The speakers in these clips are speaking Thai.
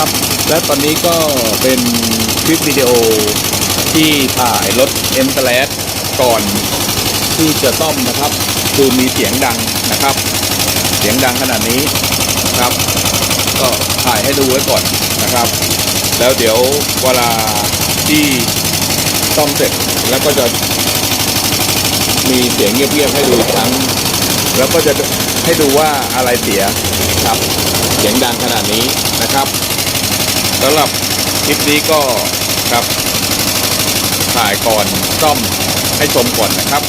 นะครับ และตอนนี้ก็เป็นคลิปวิดีโอที่ถ่ายรถ M แ a ก่อนที่จะซ่อมนะครับคือมีเสียงดังนะครับ เสียงดังขนาดนี้นะครับ ก็ถ่ายให้ดูไว้ก่อนนะครับ แล้วเดี๋ยวเวลาที่ซ่อมเสร็จแล้วก็จะมีเสียงเงียบๆให้ดูอีกครั้ง แล้วก็จะให้ดูว่าอะไรเสียครับ เสียงดังขนาดนี้นะครับ สำหรับคลิปนี้ก็ครับถ่ายก่อนซ่อมให้ชมก่อนนะครับ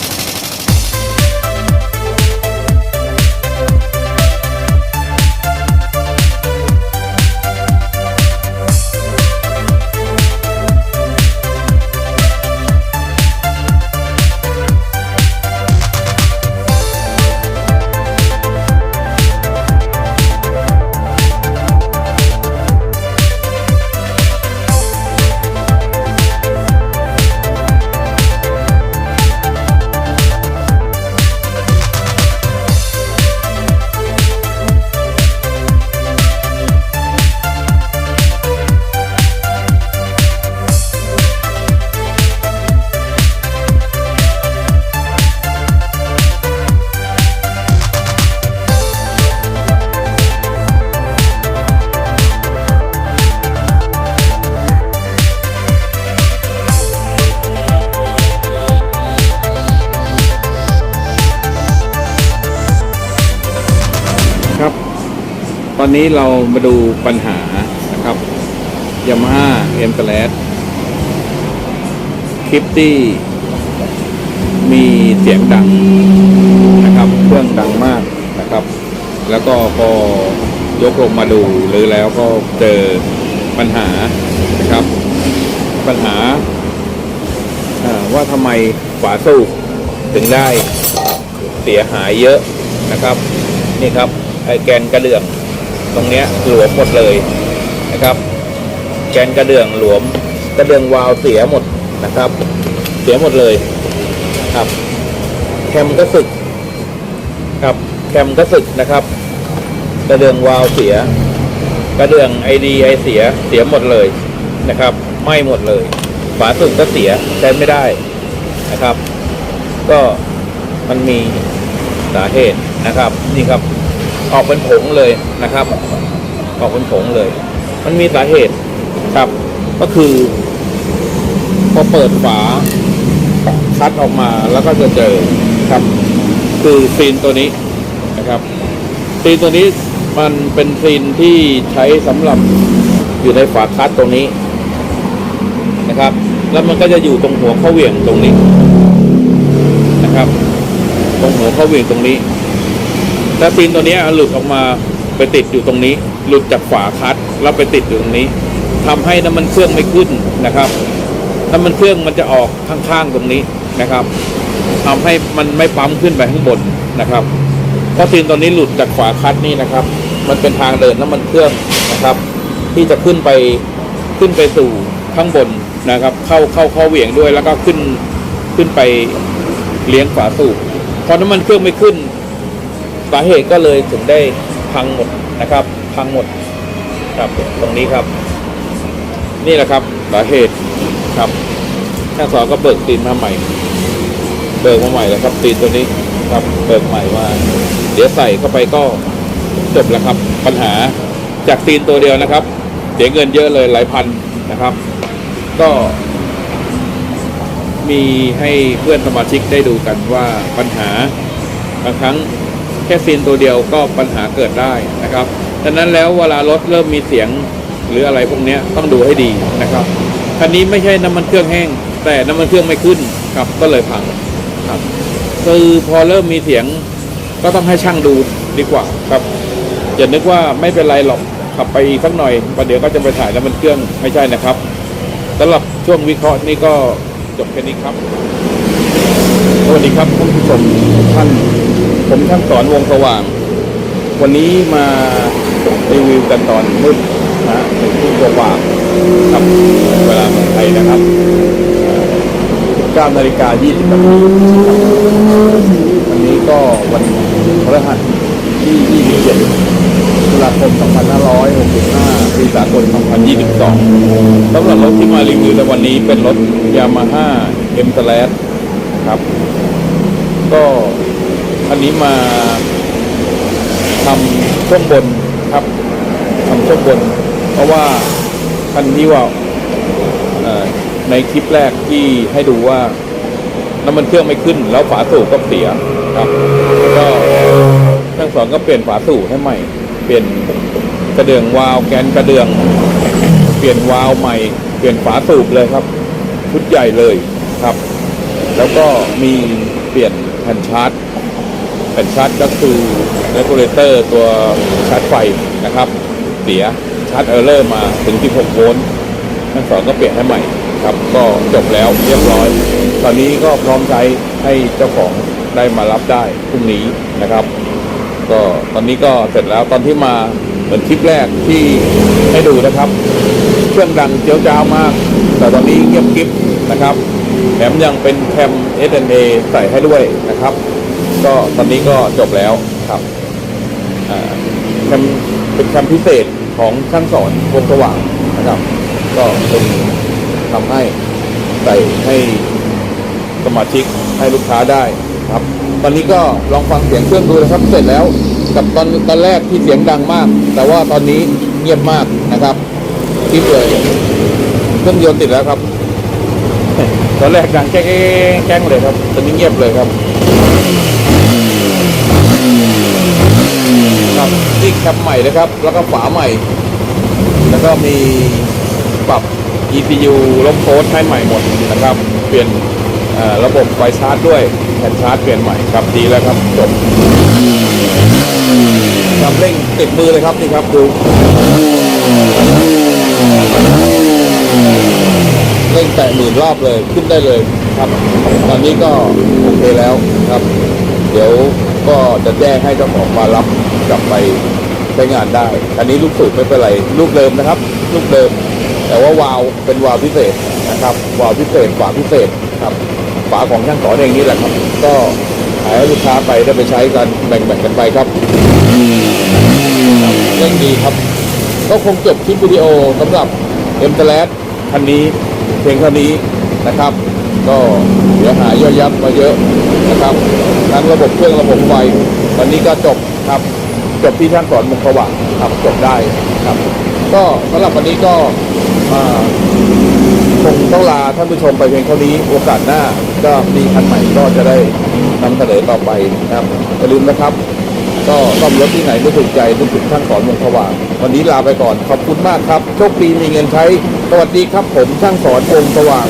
อนนี้เรามาดูปัญหานะครับยามาฮ่าเอ็มแลคลิปที่มีเสียงดังนะครับ เครื่องดังมากนะครับ แล้วก็พอยกลงมาดูหรือแล้วก็เจอปัญหานะครับ ปัญหาอ่าว่าทำไมฝาสูบถึงได้เสียหายเยอะนะครับ นี่ครับไอแกนกระเดื่อง ตรงเนี้ยหลวมหมดเลยนะครับ แกนกระเดื่องหลวมกระเดื่องวาล์วเสียหมดนะครับ เสียหมดเลยครับแคมก็สึกครับแคมก็สึกนะครับ กระเดื่องวาล์วเสีย กระเดื่องไอดีไอเสียเสียหมดเลยนะครับไหม้หมดเลย ฝาสูบก็เสียใช้ไม่ได้นะครับ ก็มันมีสาเหตุนะครับ นี่ครับ ออกเป็นผงเลยนะครับ ออกเป็นผงเลย มันมีสาเหตุครับ ก็คือ พอเปิดฝาคัดออกมาแล้วก็จะเจอครับ คือซีนตัวนี้นะครับซีนตัวนี้มันเป็นซีนที่ใช้สำหรับอยู่ในฝาคัดตรงนี้นะครับ แล้วมันก็จะอยู่ตรงหัวเข้าเหวี่ยงตรงนี้นะครับ ตรงหัวเข้าเหวี่ยงตรงนี้ ถ้าซีนตัวนี้หลุดออกมาไปติดอยู่ตรงนี้ หลุดจากฝาคัดแล้วไปติดอยู่ตรงนี้ทำให้น้ำมันเครื่องไม่ขึ้นนะครับ น้ำมันเครื่องมันจะออกข้างๆตรงนี้นะครับทำให้มันไม่ปั๊มขึ้นไปข้างบนนะครับเพราะซีนตัวนี้หลุดจากฝาคัดนี่นะครับ มันเป็นทางเดินน้ำมันเครื่องนะครับ ที่จะขึ้นไปขึ้นไปสู่ข้างบนนะครับ เข้าเข้าเข้าเหวี่ยงด้วยแล้วก็ขึ้นขึ้นไปเลี้ยงฝาสูบพอน้ำมันเครื่องไม่ขึ้น สาเหตุก็เลยถึงได้พังหมดนะครับ พังหมดครับตรงนี้ครับ นี่แหละครับสาเหตุครับช่างสอนก็เบิกตีนมาใหม่ เบิกมาใหม่แล้วครับ ตีนตัวนี้ครับเบิกใหม่มาเดี๋ยวใส่เข้าไปก็จบแล้วครับ ปัญหาจากตีนตัวเดียวนะครับเสียเงินเยอะเลยหลายพันนะครับ ก็มีให้เพื่อนสมาชิกได้ดูกันว่าปัญหาบางครั้ง แค่ซีนตัวเดียวก็ปัญหาเกิดได้นะครับดังนั้นแล้วเวลารถเริ่มมีเสียงหรืออะไรพวกนี้ต้องดูให้ดีนะครับคันนี้ไม่ใช่น้ำมันเครื่องแห้ง แต่น้ำมันเครื่องไม่ขึ้นครับก็เลยพังครับคือพอเริ่มมีเสียงก็ต้องให้ช่างดูดีกว่าครับอย่านึกว่าไม่เป็นไรหรอกขับไปอีกสักหน่อยประเดี๋ยวก็จะไปถ่ายน้ำมันเครื่องไม่ใช่นะครับสำหรับช่วงวิเคราะห์นี่ก็จบแค่นี้ครับสวัสดีครับท่านผู้ชมทุกท่าน ผมช่างสอนวงสว่าง วันนี้มารีวิวกันตอนมืดนะฮะหนึ่งทุ่มกว่าๆครับเวลาเมืองไทยนะครับ9นาฬิกา20นาทีวันนี้ก็วันพฤหัสที่27ตุลาคม 2565 ปีสากล 2022สำหรับรถที่มารีวิวในวันนี้เป็นรถ Yamaha M t l a s ครับ ก็ คันนี้มาทำช่วงบนครับทำช่วงบน เพราะว่าคันที่ว่าในคลิปแรกที่ให้ดูว่าน้ำมันเครื่องไม่ขึ้น แล้วฝาสูบก็เสียครับก็ทั้งสองก็เปลี่ยนฝาสูบให้ใหม่ เปลี่ยนกระเดื่องวาล์วแกนกระเดื่อง เปลี่ยนวาล์วใหม่ เปลี่ยนฝาสูบเลยครับชุดใหญ่เลยครับ แล้วก็มีเปลี่ยนแผ่นชาร์จ แผ่นชาร์จก็คือเรกูเลเตอร์ตัวชาร์จไฟนะครับ เสียชาร์จเออร์เลอร์มาถึง16โวลต์ทั้งสองก็เปลี่ยนให้ใหม่ครับ ก็จบแล้วเรียบร้อย ตอนนี้ก็พร้อมใช้ให้เจ้าของได้มารับได้พรุ่งนี้นะครับ ก็ตอนนี้ก็เสร็จแล้วตอนที่มาเหมือนคลิปแรกที่ให้ดูนะครับ เครื่องดังเจียวจ้าวมาก แต่ตอนนี้เงียบกริบนะครับแถมยังเป็นแคม SNA ใส่ให้ด้วยนะครับ ก็ตอนนี้ก็จบแล้วครับแคมเป็นแคมพิเศษของช่างสอนวงสว่างนะครับ ก็เป็นทำให้ใส่ให้สมาชิกให้ลูกค้าได้ครับ ตอนนี้ก็ลองฟังเสียงเครื่องดูนะครับเสร็จแล้วกับตอนตอนแรกที่เสียงดังมาก แต่ว่าตอนนี้เงียบมากนะครับคลิปเลยเครื่องยนต์ติดแล้วครับ ตอนแรกดังแก้งแก้งเลยครับ ตอนนี้เงียบเลยครับ ครับนี่แคปใหม่นะครับ แล้วก็ฝาใหม่ แล้วก็มีปรับ ECU ลบโค้ดให้ใหม่หมดนะครับ เปลี่ยนระบบไฟชาร์จด้วยแผ่นชาร์จเปลี่ยนใหม่ครับดีแล้วครับจบทำเร่งติดมือเลยครับนี่ครับดูเร่งแตะหมื่นรอบเลยขึ้นได้เลยครับ ตอนนี้ก็โอเคแล้วครับ เดี๋ยว ก็จะแจ้งให้เจ้าของมารับกลับไปใช้งานได้ อันนี้ลูกสูบไม่เป็นไร ลูกเดิมนะครับ ลูกเดิม แต่ว่าวาล์วเป็นวาล์วพิเศษนะครับ วาล์วพิเศษฝาพิเศษครับฝาของช่างสอนเองนี่แหละครับ ก็ขายให้ลูกค้าไปได้ไปใช้กันแบ่งๆกันไปครับเรื่องดีครับ ก็คงจบคลิปวิดีโอสำหรับเอ็มเทลคันนี้เพียงเท่านี้นะครับ ก็เสียหายย่อยยับมาเยอะนะครับทั้งระบบเครื่องระบบไฟวันนี้ก็จบครับจบที่ช่างสอนมุกสว่างครับจบได้ครับ ก็สำหรับวันนี้ก็คงต้องลาท่านผู้ชมไปเพียงเท่านี้โอกาสหน้าก็มีคันใหม่ก็จะได้นำเสนอต่อไปนะครับอย่าลืมนะครับก็ซ่อมรถที่ไหนไม่ถูกใจนึกถึงช่างสอนวงสว่าง วันนี้ลาไปก่อนขอบคุณมากครับ โชคดีมีเงินใช้ สวัสดีครับผมช่างสอนวงสว่าง